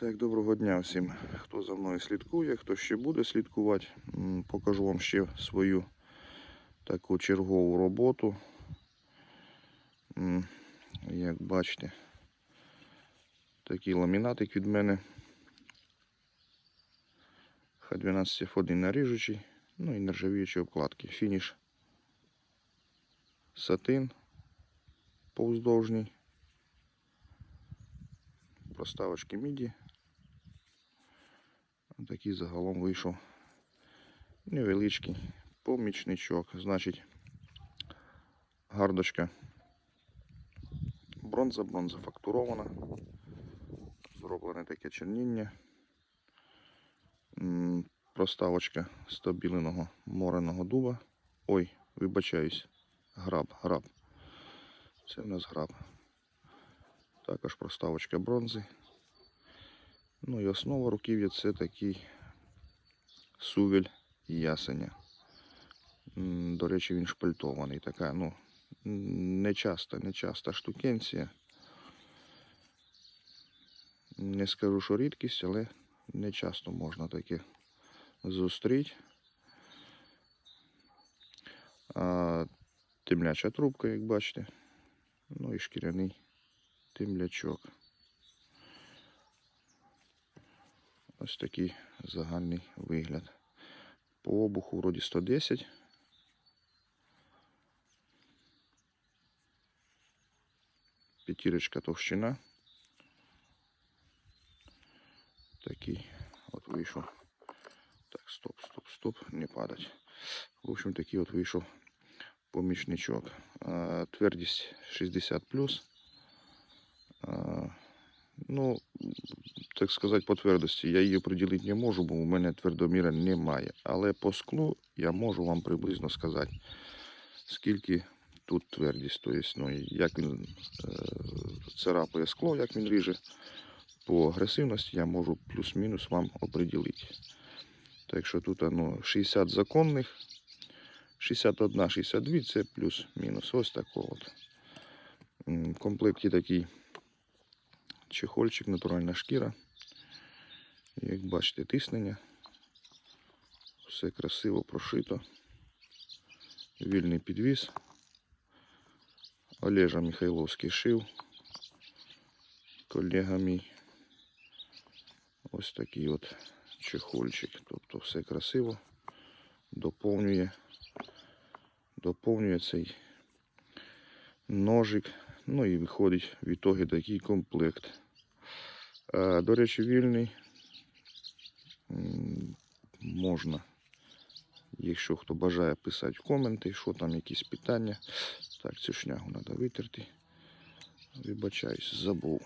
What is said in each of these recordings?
Так, доброго дня всім, хто за мною слідкує, хто ще буде слідкувати. Покажу вам ще свою таку чергову роботу. Як бачите, такий ламінатик від мене. Х12 F1 наріжучий, ну і нержавіючі обкладки. Фініш сатин повздовжній. Проставочки міді. Такий загалом вийшов невеличкий помічничок. Значить, гардочка бронза, бронза фактурована. Зроблене таке черніння. Проставочка стабіленого мореного дуба. Ой, вибачаюсь, граб, граб. Це в нас граб. Також проставочка бронзи. Ну і основа руків'я це такий сувель ясеня. До речі, він шпальтований. Така, ну, не часта, не часта штукенція. Не скажу, що рідкість, але не часто можна таке зустріти. А, темляча трубка, як бачите. Ну і шкіряний темлячок. Ось такий загальний вигляд. По обуху вроді 110. П'ятірочка товщина. Такий от вийшов. Так, стоп, стоп, стоп, не падать. В общем, такий от вийшов помічничок. Твердість 60 А, Ну, так сказати, по твердості. Я її приділити не можу, бо у мене твердоміра немає. Але по склу я можу вам приблизно сказати, скільки тут твердість. Тобто, ну, як він е, царапає скло, як він ріже. По агресивності я можу плюс-мінус вам оприділити. Так що тут ну, 60 законних, 61, 62 це плюс-мінус. Ось такого от. В комплекті такий чехольчик, натуральна шкіра. Як бачите, тиснення. Все красиво прошито. Вільний підвіз. Олежа Михайловський шив. Колега мій. Ось такий от чехольчик. Тобто все красиво. Доповнює. Доповнює цей ножик. Ну і виходить в ітогі такий комплект. Е, До речі, вільний. Можна, якщо хто бажає писати в коменти, що там якісь питання. Так, цю шнягу треба витерти. Вибачаюсь, забув.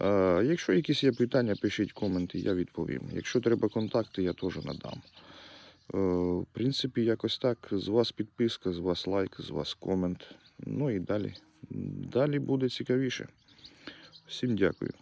Е, Якщо якісь є питання, пишіть коменти, я відповім. Якщо треба контакти, я теж надам. Е, В принципі, якось так. З вас підписка, з вас лайк, з вас комент. Ну і далі. Далі буде цікавіше. Всім дякую.